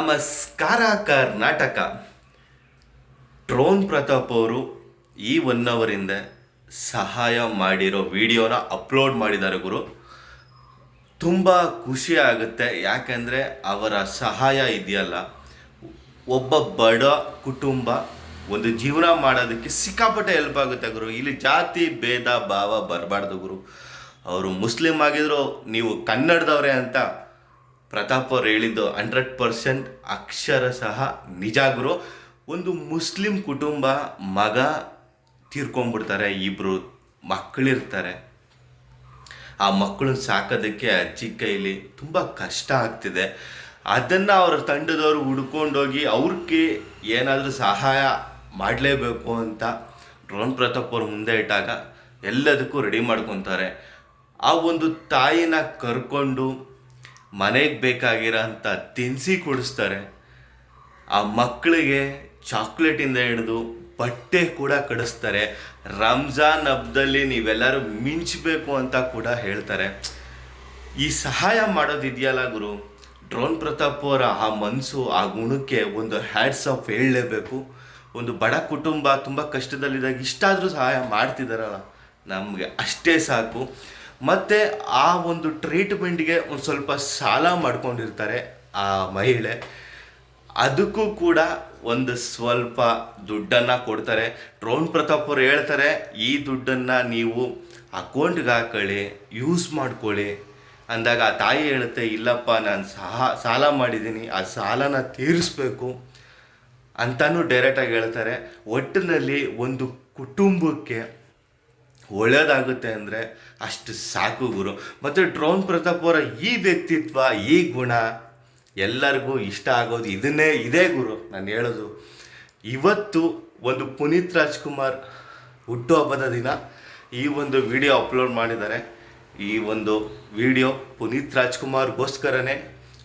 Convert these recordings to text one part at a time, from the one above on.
ನಮಸ್ಕಾರ ಕರ್ನಾಟಕ. ಡ್ರೋನ್ ಪ್ರತಾಪ್ ಅವರು ಈ ಒನ್ ಅವರಿಂದ ಸಹಾಯ ಮಾಡಿರೋ ವಿಡಿಯೋನ ಅಪ್ಲೋಡ್ ಮಾಡಿದ್ದಾರೆ ಗುರು. ತುಂಬ ಖುಷಿ ಆಗುತ್ತೆ. ಯಾಕೆಂದರೆ ಅವರ ಸಹಾಯ ಇದೆಯಲ್ಲ. ಒಬ್ಬ ಬಡ ಕುಟುಂಬ ಒಂದು ಜೀವನ ಮಾಡೋದಕ್ಕೆ ಸಿಕ್ಕಾಪಟ್ಟೆ ಹೆಲ್ಪ್ ಆಗುತ್ತೆ ಗುರು. ಇಲ್ಲಿ ಜಾತಿ, ಭೇದ, ಭಾವ ಬರಬಾರ್ದು ಗುರು. ಅವರು ಮುಸ್ಲಿಮ್ ಆಗಿದ್ರು ನೀವು ಕನ್ನಡದವರೇ ಅಂತ ಪ್ರತಾಪ್ ಅವ್ರು ಹೇಳಿದ್ದು ಹಂಡ್ರೆಡ್ ಪರ್ಸೆಂಟ್ ಅಕ್ಷರ ಸಹ ನಿಜ ಗುರು. ಒಂದು ಮುಸ್ಲಿಂ ಕುಟುಂಬ ಮಗ ತೀರ್ಕೊಂಡ್ಬಿಡ್ತಾರೆ ಇಬ್ಬರು ಮಕ್ಕಳಿರ್ತಾರೆ ಆ ಮಕ್ಕಳನ್ನ ಸಾಕೋದಕ್ಕೆ ಅಜ್ಜಿ ಕೈಲಿ ತುಂಬ ಕಷ್ಟ ಆಗ್ತಿದೆ. ಅದನ್ನು ಅವರ ತಂಡದವರು ಹುಡ್ಕೊಂಡೋಗಿ ಅವ್ರಿಗೆ ಏನಾದರೂ ಸಹಾಯ ಮಾಡಲೇಬೇಕು ಅಂತ ಡ್ರೋನ್ ಪ್ರತಾಪ್ ಅವರು ಮುಂದೆ ಇಟ್ಟಾಗ ಎಲ್ಲದಕ್ಕೂ ರೆಡಿ ಮಾಡ್ಕೊತಾರೆ. ಆ ಒಂದು ತಾಯಿನ ಕರ್ಕೊಂಡು ಮನೆಗೆ ಬೇಕಾಗಿರೋ ತಿನಿಸಿ ಕೊಡಿಸ್ತಾರೆ. ಆ ಮಕ್ಕಳಿಗೆ ಚಾಕ್ಲೇಟಿಂದ ಹಿಡಿದು ಬಟ್ಟೆ ಕೂಡ ಕಡಿಸ್ತಾರೆ. ರಂಜಾನ್ ಹಬ್ಬದಲ್ಲಿ ನೀವೆಲ್ಲರೂ ಮಿಂಚಬೇಕು ಅಂತ ಕೂಡ ಹೇಳ್ತಾರೆ. ಈ ಸಹಾಯ ಮಾಡೋದಿದೆಯಲ್ಲ ಗುರು? ಡ್ರೋನ್ ಪ್ರತಾಪ್ ಅವರ ಆ ಮನಸ್ಸು ಆ ಗುಣಕ್ಕೆ ಒಂದು ಹ್ಯಾಡ್ಸ್ ಆಫ್ ಹೇಳಲೇಬೇಕು. ಒಂದು ಬಡ ಕುಟುಂಬ ತುಂಬ ಕಷ್ಟದಲ್ಲಿದ್ದಾಗ ಇಷ್ಟಾದರೂ ಸಹಾಯ ಮಾಡ್ತಿದ್ದಾರಲ್ಲ ನಮಗೆ ಅಷ್ಟೇ ಸಾಕು. ಮತ್ತು ಆ ಒಂದು ಟ್ರೀಟ್ಮೆಂಟ್ಗೆ ಒಂದು ಸ್ವಲ್ಪ ಸಾಲ ಮಾಡ್ಕೊಂಡಿರ್ತಾರೆ ಆ ಮಹಿಳೆ. ಅದಕ್ಕೂ ಕೂಡ ಒಂದು ಸ್ವಲ್ಪ ದುಡ್ಡನ್ನು ಕೊಡ್ತಾರೆ. ಡ್ರೋನ್ ಪ್ರತಾಪ್ ಅವರು ಹೇಳ್ತಾರೆ, ಈ ದುಡ್ಡನ್ನು ನೀವು ಅಕೌಂಟ್ಗೆ ಹಾಕೊಳ್ಳಿ, ಯೂಸ್ ಮಾಡ್ಕೊಳ್ಳಿ. ಅಂದಾಗ ಆ ತಾಯಿ ಹೇಳುತ್ತೆ, ಇಲ್ಲಪ್ಪ, ನಾನು ಸಹ, ಸಾಲ ಮಾಡಿದ್ದೀನಿ, ಆ ಸಾಲನ ತೀರಿಸ್ಬೇಕು. ಅಂತಲೂ ಡೈರೆಕ್ಟಾಗಿ ಹೇಳ್ತಾರೆ. ಒಟ್ಟಿನಲ್ಲಿ ಒಂದು ಕುಟುಂಬಕ್ಕೆ ಒಳ್ಳೇದಾಗುತ್ತೆ ಅಂದರೆ ಅಷ್ಟು ಸಾಕು ಗುರು. ಮತ್ತು ಡ್ರೋನ್ ಪ್ರತಾಪ್ ಅವರ ಈ ವ್ಯಕ್ತಿತ್ವ, ಈ ಗುಣ ಎಲ್ಲರಿಗೂ ಇಷ್ಟ ಆಗೋದು ಇದನ್ನೇ ಇದೇ ಗುರು ನಾನು ಹೇಳೋದು. ಇವತ್ತು ಒಂದು ಪುನೀತ್ ರಾಜ್ಕುಮಾರ್ ಹುಟ್ಟುಹಬ್ಬದ ದಿನ ಈ ಒಂದು ವಿಡಿಯೋ ಅಪ್ಲೋಡ್ ಮಾಡಿದ್ದಾರೆ. ಈ ಒಂದು ವಿಡಿಯೋ ಪುನೀತ್ ರಾಜ್ಕುಮಾರ್ಗೋಸ್ಕರನೇ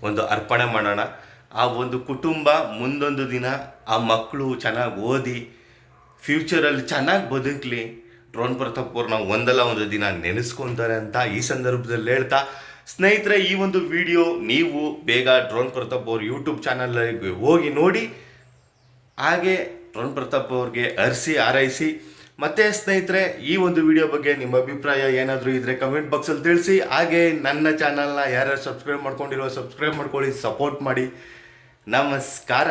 ಒಂದು ಅರ್ಪಣೆ ಮಾಡೋಣ. ಆ ಒಂದು ಕುಟುಂಬ ಮುಂದೊಂದು ದಿನ ಆ ಮಕ್ಕಳು ಚೆನ್ನಾಗಿ ಓದಿ ಫ್ಯೂಚರಲ್ಲಿ ಚೆನ್ನಾಗಿ ಬದುಕಲಿ. ಡ್ರೋನ್ ಪ್ರತಾಪ್ ಅವ್ರನ್ನ ಒಂದಲ್ಲ ಒಂದು ದಿನ ನೆನೆಸ್ಕೊಂತಾರೆ ಅಂತ ಈ ಸಂದರ್ಭದಲ್ಲಿ ಹೇಳ್ತಾ, ಸ್ನೇಹಿತರೆ, ಈ ಒಂದು ವಿಡಿಯೋ ನೀವು ಬೇಗ ಡ್ರೋನ್ ಪ್ರತಾಪ್ ಅವ್ರ ಯೂಟ್ಯೂಬ್ ಚಾನಲ್ಗೆ ಹೋಗಿ ನೋಡಿ, ಹಾಗೆ ಡ್ರೋನ್ ಪ್ರತಾಪ್ ಅವ್ರಿಗೆ ಅರಿಸಿ ಆರೈಸಿ ಮತ್ತೆ ಸ್ನೇಹಿತರೆ, ಈ ಒಂದು ವಿಡಿಯೋ ಬಗ್ಗೆ ನಿಮ್ಮ ಅಭಿಪ್ರಾಯ ಏನಾದರೂ ಇದ್ರೆ ಕಮೆಂಟ್ ಬಾಕ್ಸಲ್ಲಿ ತಿಳಿಸಿ, ಹಾಗೆ ನನ್ನ ಚಾನಲ್ನ ಯಾರ್ಯಾರು ಸಬ್ಸ್ಕ್ರೈಬ್ ಮಾಡ್ಕೊಂಡಿರೋ ಸಬ್ಸ್ಕ್ರೈಬ್ ಮಾಡ್ಕೊಳ್ಳಿ, ಸಪೋರ್ಟ್ ಮಾಡಿ. ನಮಸ್ಕಾರ.